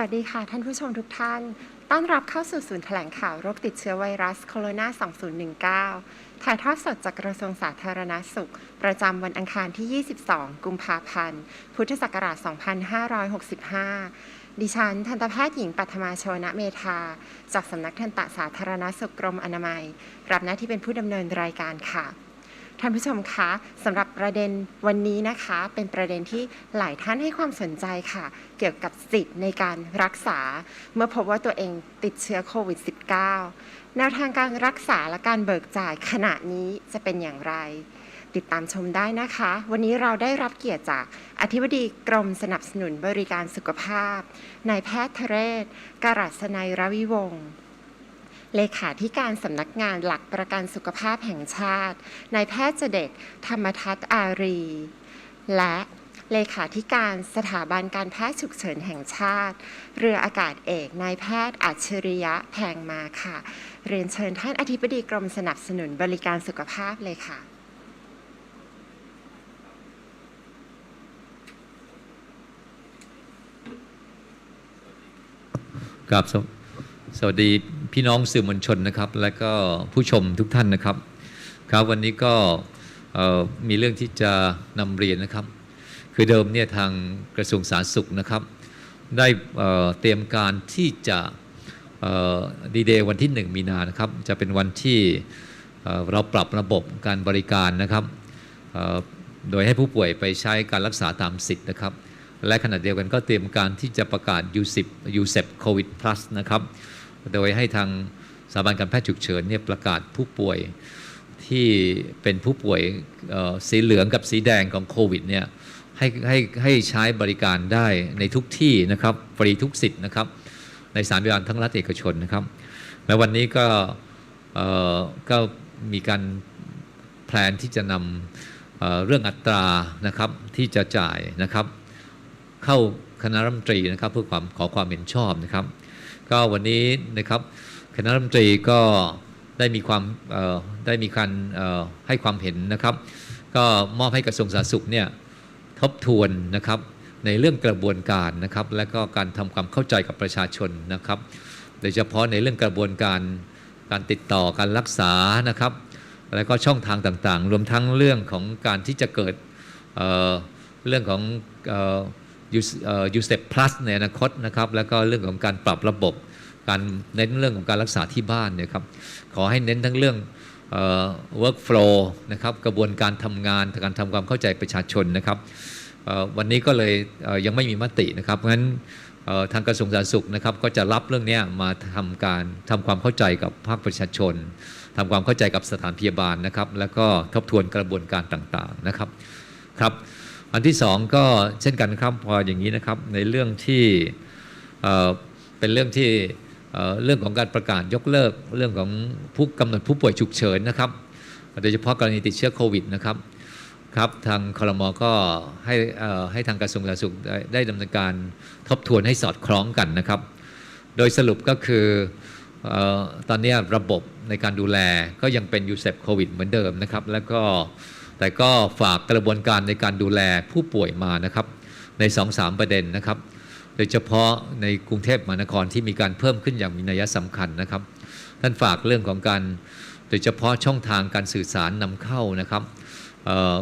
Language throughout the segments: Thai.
วัสดีค่ะ ท่านผู้ชมทุกท่าน ต้อนรับเข้าสู่ศูนย์แถลงข่าวโรคติดเชื้อไวรัสโคโรนา 2019 ถ่ายทอดสดจากกระทรวงสาธารณสุข ประจำวันอังคารที่ 22 กุมภาพันธ์ พุทธศักราช 2565 ดิฉัน ทันตแพทย์หญิงปัทมาโชนะเมธา จากสำนักทันตสาธารณสุขกรมอนามัย รับหน้าที่เป็นผู้ดำเนินรายการค่ะ ท่านผู้ชมคะสำหรับประเด็นวันนี้นะคะ เป็นประเด็นที่หลายท่านให้ความสนใจค่ะ เกี่ยวกับสิทธิ์ในการรักษา เมื่อพบว่าตัวเองติดเชื้อโควิด -19 แนวทางการรักษาและการเบิกจ่ายขณะนี้จะเป็นอย่างไร ติดตามชมได้นะคะ วันนี้เราได้รับเกียรติจากอธิบดีกรมสนับสนุนบริการสุขภาพนายแพทย์ทเรศการัศนัยรวิวงศ์ เลขาธิการสำนักงานหลักประกันสุขภาพแห่งชาติ นายแพทย์เจเดตธรรมทัศน์อารี และเลขาธิการสถาบันการแพทย์ฉุกเฉินแห่งชาติ เรืออากาศเอกนายแพทย์อัจฉริยะแพงมาค่ะ เรียนเชิญท่านอธิบดีกรมสนับสนุนบริการสุขภาพเลยค่ะครับสวัสดี พี่น้องสื่อมวลชนนะครับ และก็ผู้ชมทุกท่านนะครับ ครับวันนี้ก็มีเรื่องที่จะนำเรียนนะครับ คือเดิมเนี่ยทางกระทรวงสาธารณสุขนะครับ ได้เตรียมการที่จะดีเดย์วันที่ 1 มีนานะครับ จะเป็นวันที่เราปรับระบบการบริการนะครับ โดยให้ผู้ป่วยไปใช้การรักษาตามสิทธิ์นะครับ และขณะเดียวกันก็เตรียมการที่จะประกาศ U10 USEP COVID Plus นะครับ โดยให้ทางสถาบันการแพทย์ฉุกเฉินเนี่ยประกาศผู้ป่วยที่เป็นผู้ป่วยสีเหลืองกับสีแดงของโควิดเนี่ยให้ให้ให้ใช้บริการได้ในทุกที่นะครับฟรีทุกสิทธิ์นะครับ ในสถารพยาบาลทั้งรัฐเอกชนนะครับ และวันนี้ก็เอ่อก็มีการแพลนที่จะนำเเรื่องอัตรานะครับที่จะจ่ายนะครับ เข้าคณะรัฐมนตรีนะครับเพื่อความขอความเห็นชอบนะครับ ก็วันนี้นะครับคณะรัฐมนตรีก็ได้มีความได้มีการให้ความเห็นนะครับ ก็มอบให้กระทรวงสาธารณสุขเนี่ยทบทวนนะครับในเรื่องกระบวนการนะครับ และก็การทำความเข้าใจกับประชาชนนะครับ โดยเฉพาะในเรื่องกระบวนการการติดต่อการรักษานะครับ แล้วก็ช่องทางต่างๆ รวมทั้งเรื่องของการที่จะเกิดเเรื่องของ ยูเซป plus ในอนาคตนะครับแล้วก็เรื่องของการปรับระบบการเน้นเรื่องของการรักษาที่บ้านเนี่ยครับขอให้เน้นทั้งเรื่องเอ่อ workflow นะครับกระบวนการทำงานการทำความเข้าใจประชาชนนะครับวันนี้ก็เลยเยังไม่มีมตินะครับเพราะฉะนั้นทางกระทรวงสาธารณสุขนะครับก็จะรับเรื่องนี้มาทำการทำความเข้าใจกับภาคประชาชนทำความเข้าใจกับสถานพยาบาลนะครับ แล้วก็ทบทวนกระบวนการต่างๆนะครับครับ อันที่สองก็เช่นกันครับพออย่างนี้นะครับในเรื่องที่เป็นเรื่องที่เรื่องของการประกาศยกเลิกเรื่องของผู้กำหนดผู้ป่วยฉุกเฉินนะครับโดยเฉพาะกรณีติดเชื้อโควิดนะครับครับทางคลมก็ให้ให้ทางกระทรวงสาธารณสุขได้ดำเนินการทบทวนให้สอดคล้องกันนะครับ โดยสรุปก็คือออตอนนี้ระบบในการดูแลก็ยังเป็นยูเซปโควิดเหมือนเดิมนะครับ แล้วก็ แต่ก็ฝากกระบวนการในการดูแลผู้ป่วยมานะครับ ใน 2-3 ประเด็นนะครับ โดยเฉพาะในกรุงเทพมหานครที่มีการเพิ่มขึ้นอย่างมีนัยสำคัญนะครับ ท่านฝากเรื่องของการโดยเฉพาะช่องทางการสื่อสารนำเข้านะครับเอ่อ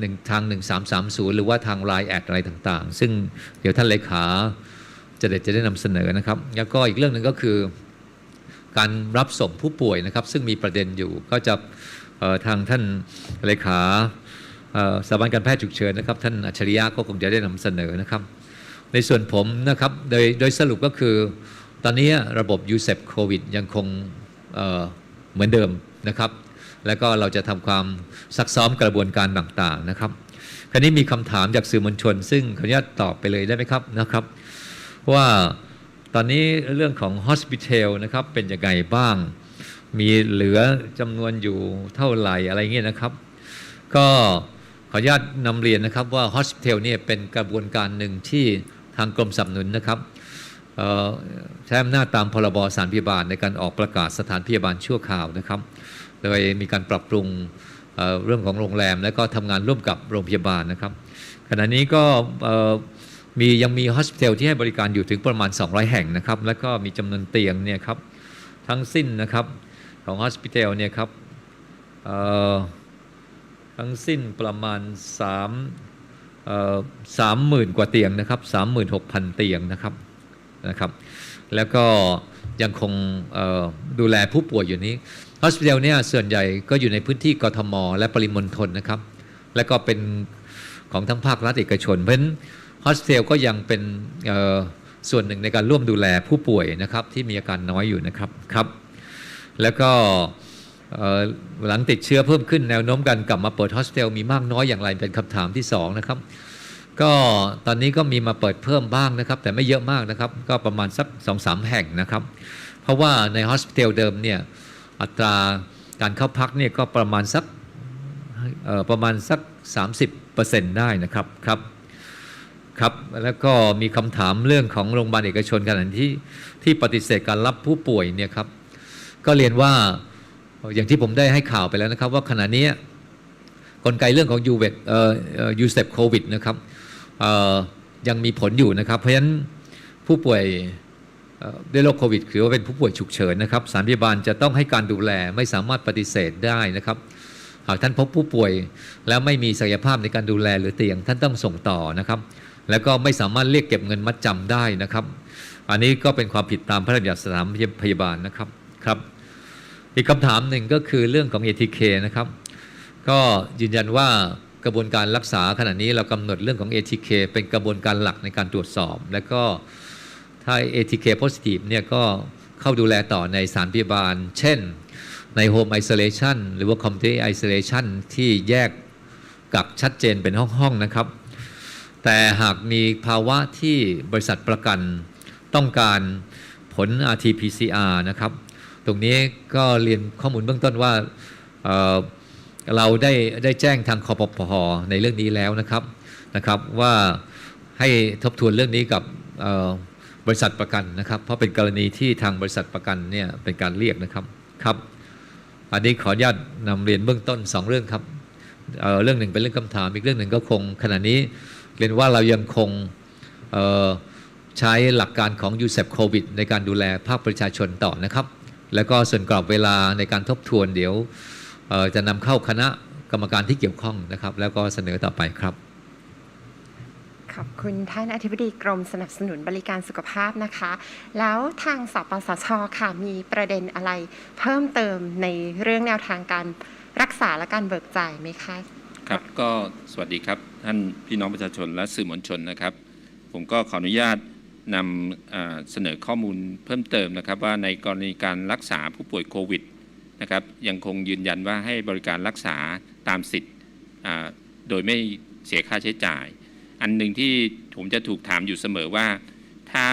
หนึ่งทาง 1330 หรือว่าทางไลน์แอดอะไรต่างๆ ซึ่งเดี๋ยวท่านเลขาจะเด็ดจะได้นำเสนอนะครับ แล้วก็อีกเรื่องหนึ่งก็คือ การรับส่งผู้ป่วยนะครับ ซึ่งมีประเด็นอยู่ก็จะ ทางท่านเลขาสถาบันการแพทย์ฉุกเฉินนะครับ ท่านอัจฉริยะก็คงจะได้นำเสนอนะครับ ในส่วนผมนะครับโดยโดยสรุปก็คือ ตอนนี้ระบบ u s e p โควิดยังคงเเหมือนเดิมนะครับ แล้วก็เราจะทำความซักซ้อมกระบวนการต่างๆนะครับ คราวนี้มีคำถามจากสื่อมวลชน ซึ่งขออนุญาตตอบไปเลยได้ไหมครับนะครับ ว่าตอนนี้เรื่องของ hospital นะครับเป็นยังไงบ้าง มีเหลือจำนวนอยู่เท่าไหร่อะไรเงี้ยนะครับ ก็ขออนุญาตนำเรียนนะครับว่า hospital เนี่ยเป็นกระบวนการหนึ่งที่ทางกรมสนับสนุนนะครับใช้อำนาจตามพรบสถารพยาบาลในการออกประกาศสถานพยาบาลชั่วคราวนะครับ โดยมีการปรับปรุงเเรื่องของโรงแรม และก็ทำงานร่วมกับโรงพยาบาลนะครับ ขณะนี้ก็มียังมี hospital ที่ให้บริการอยู่ถึงประมาณ 200 แห่งนะครับ แล้วก็มีจำนวนเตียงเนี่ยครับทั้งสิ้นนะครับ ของ hospital เนี่ยครับทั้งสิ้นประมาณ3 30,000 กว่าเตียงนะครับ36,000 เตียงนะครับนะครับ แล้วก็ยังคงดูแลผู้ป่วยอยู่นี้ hospital เนี่ยส่วนใหญ่ก็อยู่ในพื้นที่กทม และปริมณฑลนะครับ และก็เป็นของทั้งภาครัฐเอกชน เพราะฉะนั้น hospital ก็ยังเป็นส่วนหนึ่งในการร่วมดูแลผู้ป่วยนะครับที่มีอาการน้อยอยู่นะครับครับ แล้วก็หลังติดเชื้อเพิ่มขึ้นแนวโน้มการกลับมาเปิด hospital มีมากน้อยอย่างไรเป็นคำถามที่สองนะครับก็ตอนนี้ก็มีมาเปิดเพิ่มบ้างนะครับ แต่ไม่เยอะมากนะครับ ก็ประมาณสัก2อสแห่งนะครับ เพราะว่าใน hospital เดิมเนี่ยอัตราการเข้าพักเนี่ยก็ประมาณสักประมาณสัก 30%ได้นะครับครับครับแล้วก็มีคำถามเรื่องของโรงพยาบาลเอกชนขณะที่ที่ปฏิเสธการรับผู้ป่วยเนี่ยครับ ก็เรียนว่าอย่างที่ผมได้ให้ข่าวไปแล้วนะครับ ว่าขณะนี้กลไกเรื่องของยูเวกเอ่อยูเซปโควิดนะครับยังมีผลอยู่นะครับ เพราะฉะนั้นผู้ป่วยด้วยโรคโควิดถือว่าเป็นผู้ป่วยฉุกเฉินนะครับสารพยาบาลจะต้องให้การดูแลไม่สามารถปฏิเสธได้นะครับ หากท่านพบผู้ป่วยแล้วไม่มีศักยภาพในการดูแลหรือเตียง ท่านต้องส่งต่อนะครับ แล้วก็ไม่สามารถเรียกเก็บเงินมัดจำได้นะครับ อันนี้ก็เป็นความผิดตามพระราชบัญญัติสถานพยาบาลนะครับครับ อีกคำถามหนึ่งก็คือเรื่องของ ATK นะครับ ก็ยืนยันว่ากระบวนการรักษาขณะนี้เรากำหนดเรื่องของ ATK เป็นกระบวนการหลักในการตรวจสอบ และก็ถ้า ATK positive เนี่ยก็เข้าดูแลต่อในสถารพยาบาล เช่นใน Home Isolation หรือว่า Community Isolation ที่แยกกักชัดเจนเป็นห้อง ๆ นะครับ แต่หากมีภาวะที่บริษัทประกันต้องการผล RT-PCR นะครับ ตรงนี้ก็เรียนข้อมูลเบื้องต้นว่าเเราได้ได้แจ้งทางคอปพอในเรื่องนี้แล้วนะครับนะครับว่าให้ทบทวนเรื่องนี้กับบริษัทประกันนะครับ เพราะเป็นกรณีที่ทางบริษัทประกันเนี่ยเป็นการเรียกนะครับครับ อันนี้ขออนุญาตนำเรียนเบื้องต้น 2 เรื่องครับเเรื่องหนึ่งเป็นเรื่องคำถามอีกเรื่องหนึ่งก็คงขณะนี้เรียนว่าเรายังคงใช้หลักการของ u s e p COVID ในการดูแลภาคประชาชนต่อนะครับ แล้วก็ส่วนกรอบเวลาในการทบทวนเดี๋ยวเอ่อจะนำเข้าคณะกรรมการที่เกี่ยวข้องนะครับ แล้วก็เสนอต่อไปครับ ขอบคุณท่านอธิบดีกรมสนับสนุนบริการสุขภาพนะคะ แล้วทางสปสชค่ะมีประเด็นอะไรเพิ่มเติมในเรื่องแนวทางการรักษาและการเบิกจ่ายไหมคะครับก็สวัสดีครับ ท่านพี่น้องประชาชนและสื่อมวลชนนะครับ ผมก็ขออนุญาต นำเสนอข้อมูลเพิ่มเติมนะครับว่าในกรณีการรักษาผู้ป่วยโควิดนะครับยังคงยืนยันว่าให้บริการรักษาตามสิทธิ์โดยไม่เสียค่าใช้จ่าย อันหนึ่งที่ผมจะถูกถามอยู่เสมอว่า ถ้า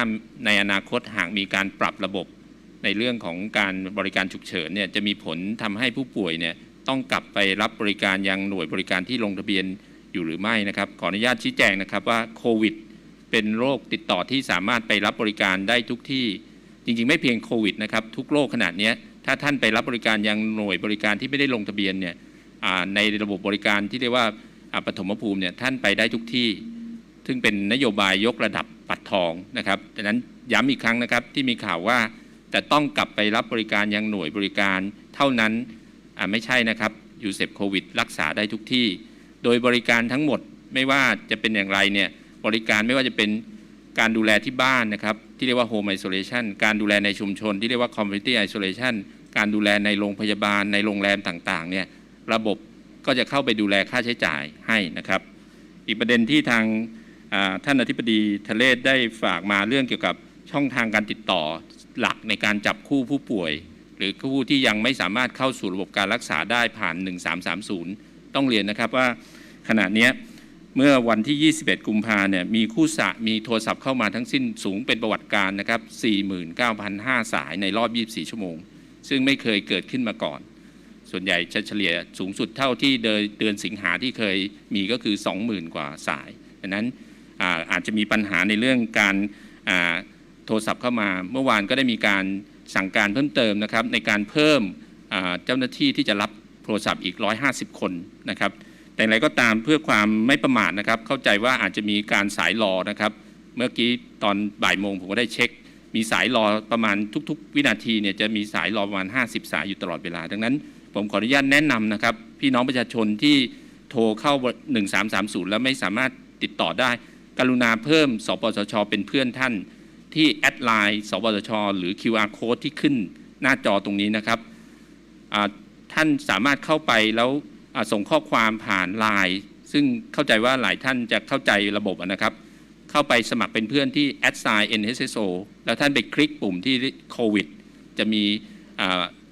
ในอนาคตหากมีการปรับระบบในเรื่องของการบริการฉุกเฉินเนี่ยจะมีผลทำให้ผู้ป่วยเนี่ยต้องกลับไปรับบริการยังหน่วยบริการที่ลงทะเบียนอยู่หรือไม่นะครับ ขออนุญาตชี้แจงนะครับว่าโควิด เป็นโรคติดต่อที่สามารถไปรับบริการได้ทุกที่ จริงๆ ไม่เพียงโควิดนะครับ ทุกโรคขนาดนี้ถ้าท่านไปรับบริการยังหน่วยบริการที่ไม่ได้ลงทะเบียนเนี่ยในระบบบริการที่เรียกว่าปฐมภูมิเนี่ยท่านไปได้ทุกที่ ซึ่งเป็นนโยบายยกระดับปัดทองนะครับดังนั้นย้ำอีกครั้งนะครับที่มีข่าวว่าจะต้องกลับไปรับบริการยังหน่วยบริการเท่านั้นไม่ใช่นะครับยูเซปโควิดรักษาได้ทุกที่ โดยบริการทั้งหมดไม่ว่าจะเป็นอย่างไรเนี่ย บริการไม่ว่าจะเป็นการดูแลที่บ้านนะครับ ที่เรียกว่า Home Isolation การดูแลในชุมชน ที่เรียกว่า Community Isolation การดูแลในโรงพยาบาลในโรงแรมต่างๆเนี่ยระบบก็จะเข้าไปดูแลค่าใช้จ่ายให้นะครับ อีกประเด็นที่ทางท่านอธิบดีทะเลศได้ฝากมาเรื่องเกี่ยวกับช่องทางการติดต่อหลักในการจับคู่ผู้ป่วย หรือผู้ที่ยังไม่สามารถเข้าสู่ระบบการรักษาได้ผ่าน 1330 ต้องเรียนนะครับว่าขณะเนี้ย เมื่อวันที่ 21 กุมภาเนี่ยมีคู่สะมีโทรศัพท์เข้ามาทั้งสิ้นสูงเป็นประวัติการนะครับ 49,500สายในรอบ 24 ชั่วโมง ซึ่งไม่เคยเกิดขึ้นมาก่อน ส่วนใหญ่จะเฉลี่ยสูงสุดเท่าที่เดือนเดือนสิงหาที่เคยมีก็คือ 20,000 กว่าสายดังนั้นอาอาจจะมีปัญหาในเรื่องการาโทรศัพท์เข้ามา เมื่อวานก็ได้มีการสั่งการเพิ่มเติมนะครับในการเพิ่มเจ้าหน้าที่ที่จะรับโทรศัพท์อีก 150 คนนะครับ แต่อย่างไรก็ตามเพื่อความไม่ประมาทนะครับ เข้าใจว่าอาจจะมีการสายรอนะครับ เมื่อกี้ตอนบ่ายโมงผมก็ได้เช็ค มีสายรอประมาณทุก ๆ วินาทีเนี่ยจะมีสายรอประมาณ 50 สายอยู่ตลอดเวลา ดังนั้น ผมขออนุญาตแนะนำนะครับ พี่น้องประชาชนที่โทรเข้า 1330 แล้วไม่สามารถติดต่อได้ กรุณาเพิ่ม สปสช เป็นเพื่อนท่าน ที่แอดไลน์สปสช หรือ QR code ที่ขึ้นหน้าจอตรงนี้นะครับท่านสามารถเข้าไปแล้ว ส่งข้อความผ่านไลน์ซึ่งเข้าใจว่าหลายท่านจะเข้าใจระบบนะครับ เข้าไปสมัครเป็นเพื่อนที่ a d s i g n NSSO แล้วท่านไปคลิกปุ่มที่โควิดจะมี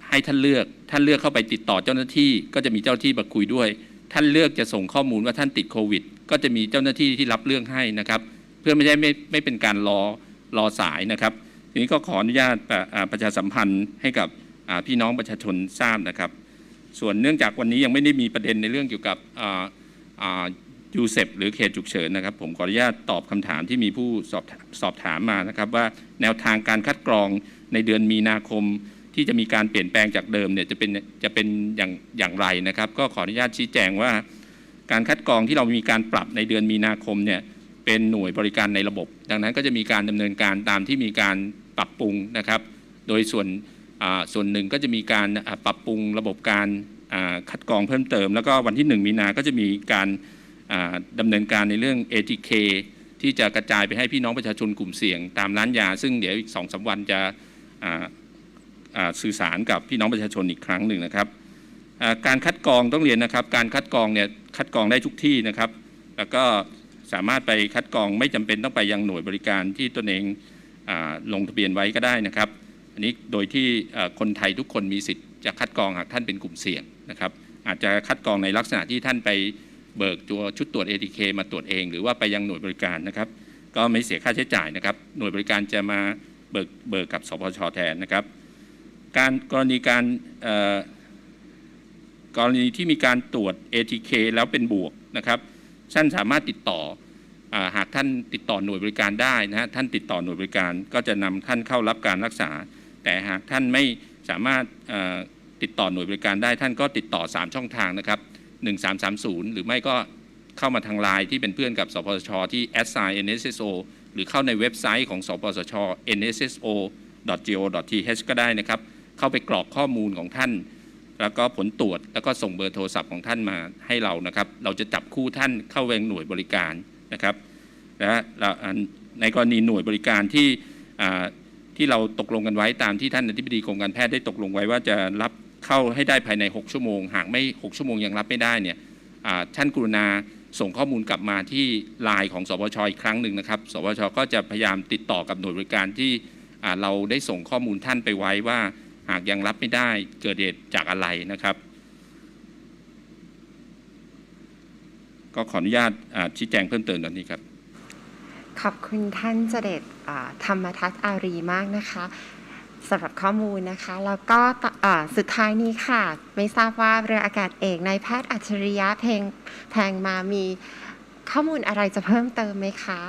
ให้ท่านเลือกท่านเลือกเข้าไปติดต่อเจ้าหน้าที่ ก็จะมีเจ้าหน้าที่มาคุยด้วย ท่านเลือกจะส่งข้อมูลว่าท่านติดโควิด ก็จะมีเจ้าหน้าที่ที่รับเรื่องให้นะครับ เพื่อไม่ใช่ไม่ไม่เป็นการรอรอสายนะครับทีนี้ก็ขออนุญาตประประชาสัมพันธ์ให้กับพี่น้องประชาชนทราบนะครับ ส่วนเนื่องจากวันนี้ยังไม่ได้มีประเด็นในเรื่องเกี่ยวกับยูเซปหรือเขตฉุกเฉินนะครับ ผมขออนุญาตตอบคำถามที่มีผู้สอบสอบถามมานะครับ ว่าแนวทางการคัดกรองในเดือนมีนาคมที่จะมีการเปลี่ยนแปลงจากเดิมเนี่ยจะเป็นจะเป็นอย่างอย่างไรนะครับ ก็ขออนุญาตชี้แจงว่า การคัดกรองที่เรามีการปรับในเดือนมีนาคมเนี่ยเป็นหน่วยบริการในระบบ ดังนั้นก็จะมีการดำเนินการตามที่มีการปรับปรุงนะครับ โดยส่วน ส่วนหนึ่งก็จะมีการปรับปรุงระบบการคัดกรองเพิ่มเติม แล้วก็วันที่ 1 มีนาก็จะมีการอ่าดำเนินการในเรื่อง ATK ที่จะกระจายไปให้พี่น้องประชาชนกลุ่มเสี่ยงตามร้านยา ซึ่งเดี๋ยวอีกสองสาวันจะสื่อสารกับพี่น้องประชาชนอีกครั้งหนึ่งนะครับการคัดกรองต้องเรียนนะครับ การคัดกรองเนี่ยคัดกรองได้ทุกที่นะครับ แล้วก็สามารถไปคัดกรองไม่จำเป็นต้องไปยังหน่วยบริการที่ตนเองอลงทะเบียนไว้ก็ได้นะครับ อันนี้โดยที่คนไทยทุกคนมีสิทธิ์จะคัดกรองหากท่านเป็นกลุ่มเสี่ยงนะครับ อาจจะคัดกรองในลักษณะที่ท่านไปเบิกตัวชุดตรวจ ATK มาตรวจเอง หรือว่าไปยังหน่วยบริการนะครับ ก็ไม่เสียค่าใช้จ่ายนะครับ หน่วยบริการจะมาเบิกเบิกกับสพชแทนนะครับ การกรณีการกรณีที่มีการตรวจ ATK แล้วเป็นบวกนะครับท่านสามารถติดต่ออหากท่านติดต่อหน่วยบริการได้นะฮะท่านติดต่อหน่วยบริการก็จะนำท่านเข้ารับการรักษา แต่หากท่านไม่สามารถติดต่อหน่วยบริการได้ท่านก็ติดต่อ 3 ช่องทางนะครับ 1330 หรือไม่ก็เข้ามาทางไลน์ที่เป็นเพื่อนกับสปสช ที่ s i NSSO หรือเข้าในเว็บไซต์ของสปสช nsso.go.th ก็ได้นะครับ เข้าไปกรอกข้อมูลของท่าน แล้วก็ผลตรวจแล้วก็ส่งเบอร์โทรศัพท์ของท่านมาให้เรานะครับ เราจะจับคู่ท่านเข้าเวงหน่วยบริการนะครับและในกรณีหน่วยบริการที่ ที่เราตกลงกันไว้ตามที่ท่านอธิบดีกรมการแพทย์ได้ตกลงไว้ว่าจะรับเข้าให้ได้ภายใน 6 ชั่วโมง หากไม่ 6 ชั่วโมงยังรับไม่ได้เนี่ยท่านกรุณาส่งข้อมูลกลับมาที่ไลน์ของสปชอีกครั้งหนึ่งนะครับสปชก็จะพยายามติดต่อกับหน่วยบริการที่เราได้ส่งข้อมูลท่านไปไว้ว่า หากยังรับไม่ได้เกิดเหตุจากอะไรนะครับ ก็ขออนุญาตชี้แจงเพิ่มเติมตอนนี้ครับ ขอบคุณท่านเจเดชอ่า ธรรมทัศน์อารีมากนะคะสำหรับข้อมูลนะคะ แล้วก็สุดท้ายนี้ค่ะ ไม่ทราบว่าเรืออากาศเอกนายแพทย์อัจฉริยะเพงแพงมามีข้อมูลอะไรจะเพิ่มเติมไหมคะ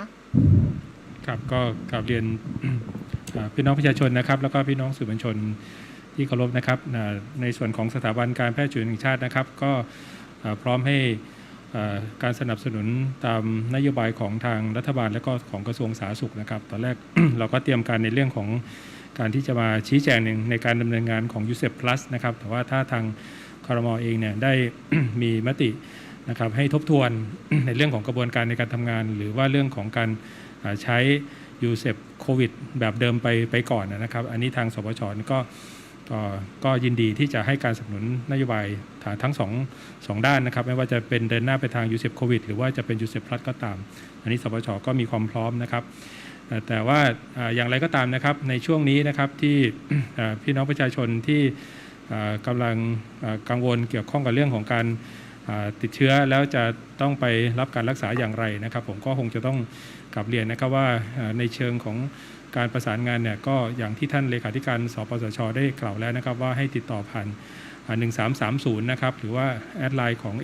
ครับก็กราบเรียนพี่น้องประชาชนนะครับ แล้วก็พี่น้องสื่อมวลชนที่เคารพนะครับ ในส่วนของสถาบันการแพทย์ฉุกเฉินแห่งชาตินะครับ ก็พร้อมให้ การสนับสนุนตามนโยบายของทางรัฐบาลและก็ของกระทรวงสาธารณสุขนะครับ ตอนแรกเราก็เตรียมการในเรื่องของการที่จะมาชี้แจงในในการดำเนินงานของ u s e p Plus นะครับ แต่ว่าถ้าทางคอรมอเองเนี่ยได้มีมตินะครับให้ทบทวนในเรื่องของกระบวนการในการทำงาน หรือว่าเรื่องของการใช้ยูเซปโควิดแบบเดิมไปไปก่อนนะครับ อันนี้ทางสปชก็ ก็ยินดีที่จะให้การสนับสนุนนโยบายทั้งสองสองด้านนะครับ ไม่ว่าจะเป็นเดินหน้าไปทางยูเซปโควิดหรือว่าจะเป็นยูเซปพลัสก็ตาม อันนี้สปชก็มีความพร้อมนะครับ แต่ว่าอย่างไรก็ตามนะครับในช่วงนี้นะครับที่พี่น้องประชาชนที่อ่ากำลังกังวลเกี่ยวข้องกับเรื่องของการติดเชื้อแล้วจะต้องไปรับการรักษาอย่างไรนะครับ ผมก็คงจะต้องกลับเรียนนะครับว่าในเชิงของ การประสานงานเนี่ยก็อย่างที่ท่านเลขาธิการสปสช ได้กล่าวแล้วนะครับว่าให้ติดต่อผ่านอ่า1330 นะครับ หรือว่าแอดไลน์ของ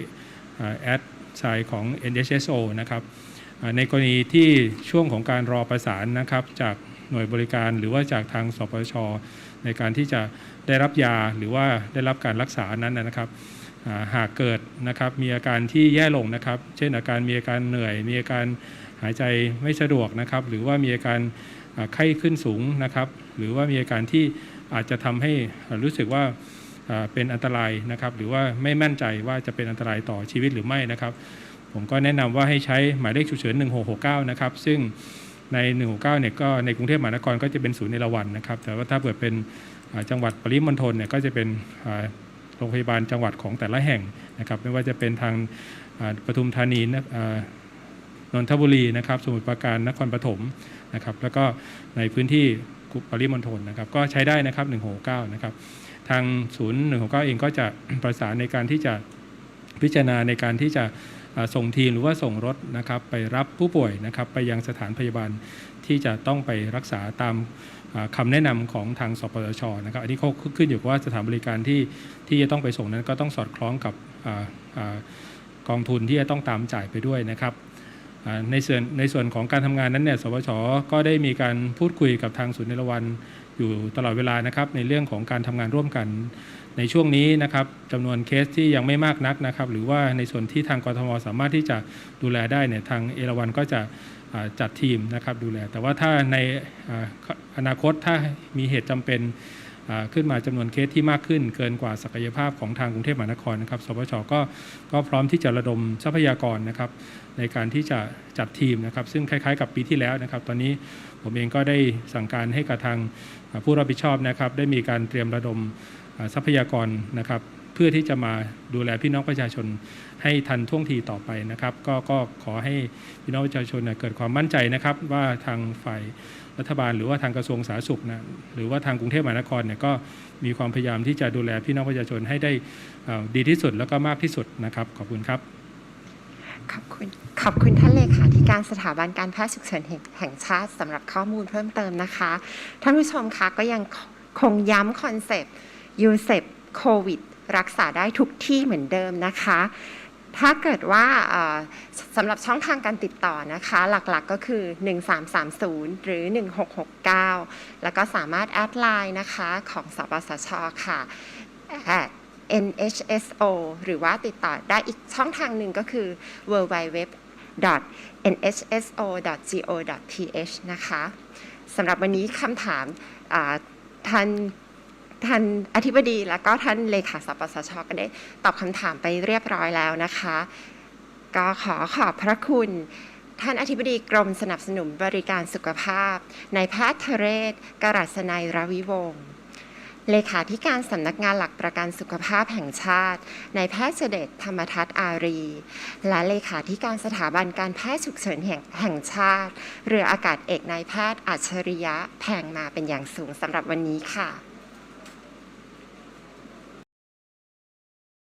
แอดไซน์ของ NHSO นะครับในกรณีที่ช่วงของการรอประสานนะครับจากหน่วยบริการหรือว่าจากทางสปสชในการที่จะได้รับยาหรือว่าได้รับการรักษานั้นนะครับหากเกิดนะครับมีอาการที่แย่ลงนะครับ เช่นอาการมีอาการเหนื่อย มีอาการหายใจไม่สะดวกนะครับ หรือว่ามีอาการ ไข้ขึ้นสูงนะครับ หรือว่ามีอาการที่อาจจะทำให้รู้สึกว่าเป็นอันตรายนะครับ หรือว่าไม่มั่นใจว่าจะเป็นอันตรายต่อชีวิตหรือไม่นะครับ ผมก็แนะนำว่าให้ใช้หมายเลขฉุกเฉิน 1669 นะครับ ซึ่งใน 169 เนี่ยก็ในกรุงเทพมหานครก็จะเป็นศูนย์เอราวัณนะครับ แต่ว่าถ้าเกิดเป็นจังหวัดปริมณฑลเนี่ยก็จะเป็นโรงพยาบาลจังหวัดของแต่ละแห่งนะครับ ไม่ว่าจะเป็นทางปทุมธานีนนทบุรีนะครับ สมุทรปราการนครปฐม นะครับแล้วก็ในพื้นที่ปริมณฑลนะครับก็ใช้ได้นะครับ 169 นะครับทางศูนย์169 เองก็จะประสานในการที่จะพิจารณาในการที่จะส่งทีมหรือว่าส่งรถนะครับไปรับผู้ป่วยนะครับไปยังสถานพยาบาลที่จะต้องไปรักษาตามอ่าคำแนะนำของทางสปสชนะครับอันนี้เขาขึ้นอยู่ว่าสถานบริการที่ที่จะต้องไปส่งนั้นก็ต้องสอดคล้องกับออกองทุนที่จะต้องตามจ่ายไปด้วยนะครับ ในส่วนในส่วนของการทำงานนั้นเนี่ยสปสชก็ได้มีการพูดคุยกับทางศูนย์เนรวันอยู่ตลอดเวลานะครับในเรื่องของการทำงานร่วมกัน ในช่วงนี้นะครับจำนวนเคสที่ยังไม่มากนักนะครับ หรือว่าในส่วนที่ทางกรทมสามารถที่จะดูแลได้เนี่ยทางเอราวันก็จะจัดทีมนะครับดูแล แต่ว่าถ้าในอนาคตถ้ามีเหตุจำเป็น ขึ้นมาจำนวนเคสที่มากขึ้น เกินกว่าศักยภาพของทางกรุงเทพมหานครนะครับสปชก็ก็พร้อมที่จะระดมทรัพยากรนะครับในการที่จะจัดทีมนะครับ ซึ่งคล้ายๆ กับปีที่แล้วนะครับ ตอนนี้ผมเองก็ได้สั่งการให้กับทางผู้รับผิดชอบนะครับ ได้มีการเตรียมระดมทรัพยากรนะครับเพื่อที่จะมาดูแลพี่น้องประชาชนให้ทันท่วงทีต่อไปนะครับ ก็ก็ขอให้พี่น้องประชาชนเกิดความมั่นใจนะครับ ว่าทางฝ่าย รัฐบาลหรือว่าทางกระทรวงสาธารณสุขนะหรือว่าทางกรุงเทพมหานครเนี่ยก็มีความพยายามที่จะดูแลพี่น้องประชาชนให้ได้ดีที่สุดแล้วก็มากที่สุดนะครับ ขอบคุณครับ ขอบคุณขอบคุณท่านเลขาธิการสถาบันการแพทย์ฉุกเฉินแห่งแห่งชาติสำหรับข้อมูลเพิ่มเติมนะคะ ท่านผู้ชมคะก็ยังคงย้ำคอนเซปต์ยูเซปโควิดรักษาได้ทุกที่เหมือนเดิมนะคะ ถ้าเกิดว่าสำหรับช่องทางการติดต่อนะคะ หลักๆก็คือ 1330 หรือ 1669 แล้วก็สามารถแอดไลน์นะคะของสปสชค่ะ at NHSO หรือว่าติดต่อได้อีกช่องทางหนึ่งก็คือ www nhso.go.th นะคะสำหรับวันนี้คำถามท่าน ท่านอธิบดีแล้วก็ท่านเลขาสปสชก็ได้ตอบคำถามไปเรียบร้อยแล้วนะคะ ก็ขอขอบพระคุณ ท่านอธิบดีกรมสนับสนุนบริการสุขภาพนายแพทย์เทเรศกรัศนัยรวิวงศ์เลขาธิการสำนักงานหลักประกันสุขภาพแห่งชาตินายแพทย์เสด็จธรรมทัศน์อารี และเลขาธิการสถาบันการแพทย์ฉุกเฉินแห่งแห่งชาติ เรืออากาศเอกนายแพทย์อัจฉริยะแพงมาเป็นอย่างสูงสำหรับวันนี้ค่ะ